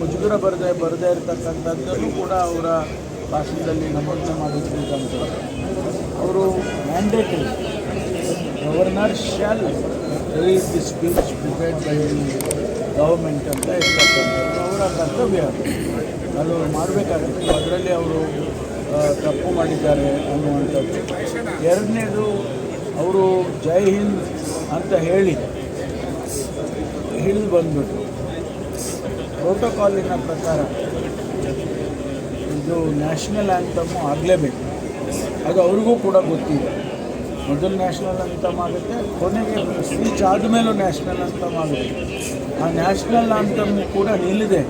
ಮುಜುಗರ ಬರದೆ, ಬರದೇ ಇರತಕ್ಕಂಥದ್ದನ್ನು ಕೂಡ ಅವರ ಭಾಷಣದಲ್ಲಿ ನಮೂದನೆ ಮಾಡಿದ್ರು ಅಂತ. ಅವರು mandatory governor shall read the speech prepared by the government ಅಂತ ಇರ್ತಕ್ಕಂಥದ್ದು ಅವರ ಕರ್ತವ್ಯ ಅದು. ಮಾಡಬೇಕಾಗುತ್ತೆ. ಅದರಲ್ಲಿ ಅವರು ತಪ್ಪು ಮಾಡಿದ್ದಾರೆ ಅನ್ನುವಂಥದ್ದು. ಎರಡನೇದು, ಅವರು ಜೈ ಹಿಂದ್ ಅಂತ ಹೇಳಿ, ಹಿಡಿದು ಬಂದ್ಬಿಟ್ರು. ಪ್ರೋಟೋಕಾಲಿನ ಪ್ರಕಾರ ಇದು ನ್ಯಾಷನಲ್ ಆ್ಯಂಥಮು ಆಗಲೇಬೇಕು. ಅದು ಅವ್ರಿಗೂ ಕೂಡ ಗೊತ್ತಿದೆ. ಮೊದಲು ನ್ಯಾಷನಲ್ ಆ್ಯಂಥಮ್ ಆಗುತ್ತೆ, ಕೊನೆಗೆ ಸ್ಪೀಚ್ ಆದಮೇಲೂ ನ್ಯಾಷನಲ್ ಆ್ಯಂಥಮ್ ಆಗುತ್ತೆ. ಆ ನ್ಯಾಷನಲ್ ಆ್ಯಂಥಮ್ ಕೂಡ ನಿಲ್ಲಿದೆ.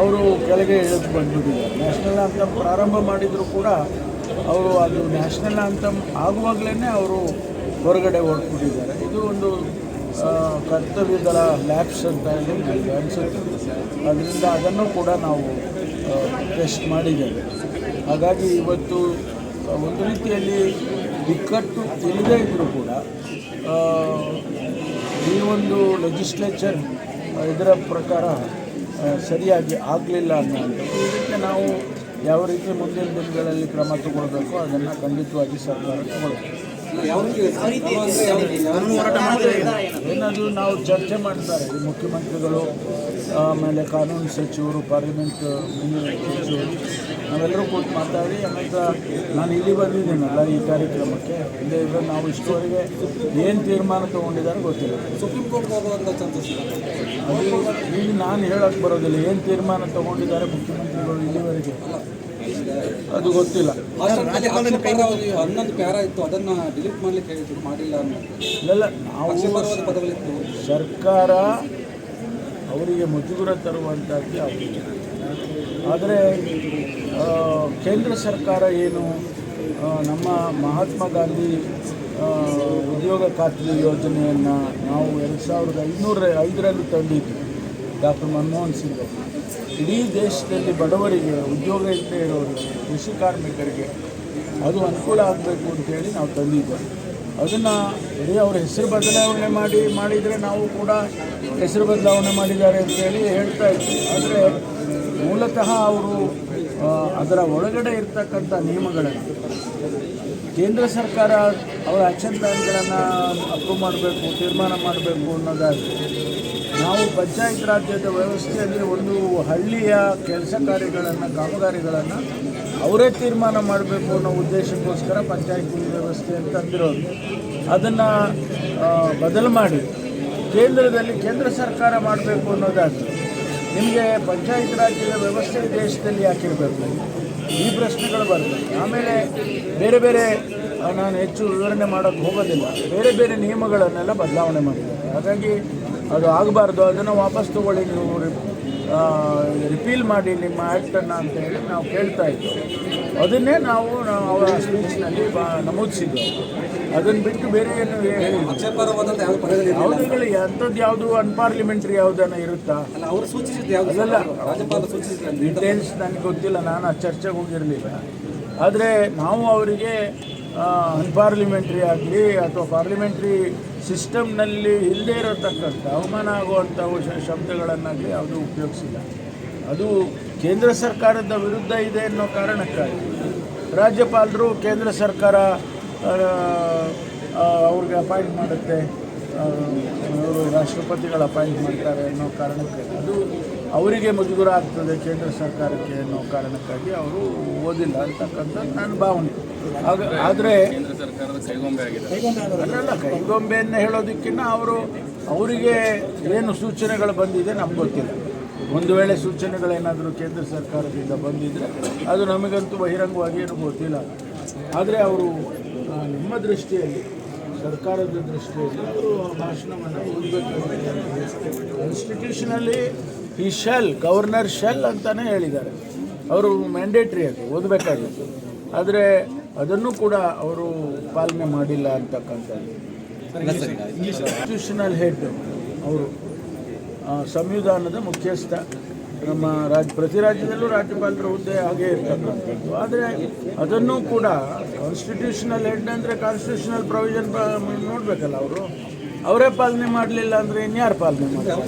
ಅವರು ಕೆಳಗೆ ಇಳಿದು ಬಂದ್ಬಿಟ್ಟಿದ್ದಾರೆ. ನ್ಯಾಷನಲ್ ಆ್ಯಂಥಮ್ ಪ್ರಾರಂಭ ಮಾಡಿದರೂ ಕೂಡ ಅವರು ಅದು ನ್ಯಾಷನಲ್ ಆ್ಯಂಥಮ್ ಆಗುವಾಗಲೇ ಅವರು ಹೊರಗಡೆ ಹೊರಟ್ಬಿಟ್ಟಿದ್ದಾರೆ. ಇದು ಒಂದು ಆ, ಕರ್ತವ್ಯದ ಲ್ಯಾಬ್ಸ್ ಅಂತ ಹೇಳಿ ಅನಿಸುತ್ತೆ. ಅದರಿಂದ ಅದನ್ನು ಕೂಡ ನಾವು ಟೆಸ್ಟ್ ಮಾಡಿದ್ದೇವೆ. ಹಾಗಾಗಿ ಇವತ್ತು ಒಂದು ರೀತಿಯಲ್ಲಿ ಬಿಕ್ಕಟ್ಟು ತಿಳಿದೇ ಇದ್ದರೂ ಕೂಡ ಈ ಒಂದು ಲೆಜಿಸ್ಲೇಚರ್ ಇದರ ಪ್ರಕಾರ ಸರಿಯಾಗಿ ಆಗಲಿಲ್ಲ ಅನ್ನುವಂಥದ್ದು ಇದಕ್ಕೆ ನಾವು ಯಾವ ರೀತಿ ಮುಂದಿನ ದಿನಗಳಲ್ಲಿ ಕ್ರಮ ತಗೊಳ್ಬೇಕು ಅದನ್ನು ಖಂಡಿತವಾಗಿ ಸರ್ಕಾರ ತಗೊಳ್ಬೇಕು. ಏನಾದರೂ ನಾವು ಚರ್ಚೆ ಮಾಡ್ತಾರೆ ಮುಖ್ಯಮಂತ್ರಿಗಳು ಆಮೇಲೆ ಕಾನೂನು ಸಚಿವರು ಪಾರ್ಲಿಮೆಂಟ್ ಸಚಿವರು ನಾವೆಲ್ಲರೂ ಕೂತು ಮಾತಾಡಿ ಆಮೇಲೆ ನಾನು ಇಲ್ಲಿ ಬಂದಿದ್ದೀನಲ್ಲ ಈ ಕಾರ್ಯಕ್ರಮಕ್ಕೆ. ಇಲ್ಲೇ ಇದ್ರೆ ನಾವು ಇಷ್ಟುವರೆಗೆ ಏನು ತೀರ್ಮಾನ ತೊಗೊಂಡಿದ್ದಾರೆ ಗೊತ್ತಿಲ್ಲ. ಸುಪ್ರೀಂ ಕೋರ್ಟ್ ಅದು ಈಗ ನಾನು ಹೇಳಕ್ಕೆ ಬರೋದಿಲ್ಲ ಏನು ತೀರ್ಮಾನ ತೊಗೊಂಡಿದ್ದಾರೆ ಮುಖ್ಯಮಂತ್ರಿಗಳು ಇಲ್ಲಿವರೆಗೆ? ಅದು ಗೊತ್ತಿಲ್ಲ. ಹನ್ನೊಂದು ಪ್ಯಾರ ಇತ್ತು ಅದನ್ನ ಡಿಲೀಟ್ ಮಾಡ್ಲಿಕ್ಕೆ ಹೇಳಿದ್ರು ಮಾಡಿಲ್ಲ ಇಲ್ಲ ನಾವು ಪದಗಳಿತ್ತು. ಸರ್ಕಾರ ಅವರಿಗೆ ಮುಜುಗುರ ತರುವಂಥದ್ದು ಆದರೆ ಆ, ಕೇಂದ್ರ ಸರ್ಕಾರ ಏನು ನಮ್ಮ ಮಹಾತ್ಮ ಗಾಂಧಿ ಉದ್ಯೋಗ ಖಾತ್ರಿ ಯೋಜನೆಯನ್ನು ನಾವು ಎರಡು ಸಾವಿರದ ಐನೂರ ಐದರಲ್ಲಿ ತಂದಿದ್ವಿ ಡಾಕ್ಟರ್ ಮನಮೋಹನ್ ಸಿಂಗ್ ಅವರು. ಇಡೀ ದೇಶದಲ್ಲಿ ಬಡವರಿಗೆ ಉದ್ಯೋಗ ಇಲ್ಲದೆ ಇರೋರಿಗೆ ಕೃಷಿ ಕಾರ್ಮಿಕರಿಗೆ ಅದು ಅನುಕೂಲ ಆಗಬೇಕು ಅಂತೇಳಿ ನಾವು ತಂದಿದ್ದೇವೆ. ಅದನ್ನು ಬರೀ ಅವ್ರ ಹೆಸರು ಬದಲಾವಣೆ ಮಾಡಿ, ಮಾಡಿದರೆ ನಾವು ಕೂಡ ಹೆಸರು ಬದಲಾವಣೆ ಮಾಡಿದ್ದಾರೆ ಅಂತೇಳಿ ಹೇಳ್ತಾ ಇದ್ವಿ. ಆದರೆ ಮೂಲತಃ ಅವರು ಅದರ ಒಳಗಡೆ ಇರ್ತಕ್ಕಂಥ ನಿಯಮಗಳನ್ನು ಕೇಂದ್ರ ಸರ್ಕಾರ ಅವರ ಆ್ಯಕ್ಷನ್ ಪ್ಲ್ಯಾನ್ಗಳನ್ನು ಅಪ್ರೂವ್ ಮಾಡಬೇಕು, ತೀರ್ಮಾನ ಮಾಡಬೇಕು ಅನ್ನೋದಾದರೆ, ನಾವು ಪಂಚಾಯತ್ ರಾಜ್ಯದ ವ್ಯವಸ್ಥೆಯಲ್ಲಿ ಒಂದು ಹಳ್ಳಿಯ ಕೆಲಸ ಕಾರ್ಯಗಳನ್ನು, ಕಾಮಗಾರಿಗಳನ್ನು ಅವರೇ ತೀರ್ಮಾನ ಮಾಡಬೇಕು ಅನ್ನೋ ಉದ್ದೇಶಕ್ಕೋಸ್ಕರ ಪಂಚಾಯತ್ ವ್ಯವಸ್ಥೆ ಅಂತ ಅಂದಿರೋದು. ಅದನ್ನು ಬದಲು ಮಾಡಿ ಕೇಂದ್ರದಲ್ಲಿ ಕೇಂದ್ರ ಸರ್ಕಾರ ಮಾಡಬೇಕು ಅನ್ನೋದಾದರೆ ನಿಮಗೆ ಪಂಚಾಯತ್ ರಾಜ್ಯದ ವ್ಯವಸ್ಥೆ ದೇಶದಲ್ಲಿ ಯಾಕೆ ಇರಬೇಕು? ಈ ಪ್ರಶ್ನೆಗಳು ಬರ್ತವೆ. ಆಮೇಲೆ ಬೇರೆ ಬೇರೆ ನಾನು ಹೆಚ್ಚು ವಿವರಣೆ ಮಾಡೋಕ್ಕೆ ಹೋಗೋದಿಲ್ಲ. ಬೇರೆ ಬೇರೆ ನಿಯಮಗಳನ್ನೆಲ್ಲ ಬದಲಾವಣೆ ಮಾಡಿದ್ದಾರೆ ಹಾಗಾಗಿ ಅದು ಆಗಬಾರ್ದು ಅದನ್ನು ವಾಪಸ್ ತೊಗೊಳ್ಳಿ ನೀವು ರಿಪೀಲ್ ಮಾಡಿ ನಿಮ್ಮ ಆ್ಯಕ್ಟನ್ನು ಅಂತ ಹೇಳಿ ನಾವು ಕೇಳ್ತಾ ಇದ್ದೆವು ಅದನ್ನೇ ನಾವು ನಾವು ಅವರ ಸ್ಪೀಚ್ನಲ್ಲಿ ಬಾ ನಮೂದಿಸಿದ್ದೆವು ಅದನ್ನು ಬಿಟ್ಟು ಬೇರೆ ಏನು ಯಾವುದುಗಳು ಅಂಥದ್ದು ಯಾವುದು ಅನ್ಪಾರ್ಲಿಮೆಂಟ್ರಿ ಯಾವುದನ್ನು ಇರುತ್ತಾ? ಅವರು ಸೂಚಿಸಿದ್ದು ಡೀಟೇಲ್ಸ್ ನನಗೆ ಗೊತ್ತಿಲ್ಲ ನಾನು ಆ ಚರ್ಚೆಗೆ ಹೋಗಿರಲಿಲ್ಲ. ಆದರೆ ನಾವು ಅವರಿಗೆ ಅನ್ಪಾರ್ಲಿಮೆಂಟ್ರಿ ಆಗಲಿ ಅಥವಾ ಪಾರ್ಲಿಮೆಂಟ್ರಿ ಸಿಸ್ಟಮ್ನಲ್ಲಿ ಇಲ್ಲದೇ ಇರತಕ್ಕಂಥ ಅವಮಾನ ಆಗುವಂಥ ಶಬ್ದಗಳನ್ನಾಗಲಿ ಯಾವುದು ಉಪಯೋಗಿಸಿಲ್ಲ. ಅದು ಕೇಂದ್ರ ಸರ್ಕಾರದ ವಿರುದ್ಧ ಇದೆ ಅನ್ನೋ ಕಾರಣಕ್ಕಾಗಿ. ರಾಜ್ಯಪಾಲರು ಕೇಂದ್ರ ಸರ್ಕಾರ ಅವ್ರಿಗೆ ಅಪಾಯಿಂಟ್ ಮಾಡುತ್ತೆ ಅವರು ರಾಷ್ಟ್ರಪತಿಗಳು ಅಪಾಯಿಂಟ್ ಮಾಡ್ತಾರೆ ಅನ್ನೋ ಕಾರಣಕ್ಕೆ ಅದು ಅವರಿಗೆ ಮುಜುಗರ ಆಗ್ತದೆ ಕೇಂದ್ರ ಸರ್ಕಾರಕ್ಕೆ ಅನ್ನೋ ಕಾರಣಕ್ಕಾಗಿ ಅವರು ಓದಿಲ್ಲ ಅಂತಕ್ಕಂಥ ನನ್ನ ಭಾವನೆ. ಆದರೆ ಕೈಗೊಂಬೆಯನ್ನು ಹೇಳೋದಕ್ಕಿಂತ ಅವರು, ಅವರಿಗೆ ಏನು ಸೂಚನೆಗಳು ಬಂದಿದೆ ನಮ್ಗೆ ಗೊತ್ತಿಲ್ಲ. ಒಂದು ವೇಳೆ ಸೂಚನೆಗಳೇನಾದರೂ ಕೇಂದ್ರ ಸರ್ಕಾರದಿಂದ ಬಂದಿದ್ದರೆ ಅದು ನಮಗಂತೂ ಬಹಿರಂಗವಾಗಿ ಏನು ಗೊತ್ತಿಲ್ಲ. ಆದರೆ ಅವರು ನಿಮ್ಮ ದೃಷ್ಟಿಯಲ್ಲಿ ಸರ್ಕಾರದ ದೃಷ್ಟಿಯಲ್ಲಿ ಅವರು ಆ ಭಾಷಣವನ್ನು ಓದಬೇಕು ಕಾನ್ಸ್ಟಿಟ್ಯೂಷನಲ್ಲಿ ಈ ಶೆಲ್ ಗವರ್ನರ್ ಶೆಲ್ ಅಂತಲೇ ಹೇಳಿದ್ದಾರೆ. ಅವರು ಮ್ಯಾಂಡೇಟ್ರಿ ಅದು ಓದಬೇಕಾಗಿತ್ತು. ಆದರೆ ಅದನ್ನು ಕೂಡ ಅವರು ಪಾಲನೆ ಮಾಡಿಲ್ಲ ಅಂತಕ್ಕಂಥದ್ದು. ಇನ್ಸ್ಟಿಟ್ಯೂಷನಲ್ ಹೆಡ್ ಅವರು ಸಂವಿಧಾನದ ಮುಖ್ಯಸ್ಥ. ನಮ್ಮ ರಾಜ್, ಪ್ರತಿ ರಾಜ್ಯದಲ್ಲೂ ರಾಜ್ಯಪಾಲರ ಹುದ್ದೆ ಹಾಗೆ ಇರ್ತಕ್ಕಂಥದ್ದು. ಆದರೆ ಅದನ್ನು ಕೂಡ ಕಾನ್ಸ್ಟಿಟ್ಯೂಷನಲ್ ಹೆಡ್ ಅಂದರೆ ಕಾನ್ಸ್ಟಿಟ್ಯೂಷನಲ್ ಪ್ರೊವಿಷನ್ ನೋಡಬೇಕಲ್ಲ ಅವರು. ಅವರೇ ಪಾಲನೆ ಮಾಡಲಿಲ್ಲ ಅಂದರೆ ಇನ್ಯಾರು ಪಾಲನೆ ಮಾಡ್ತಾರೆ?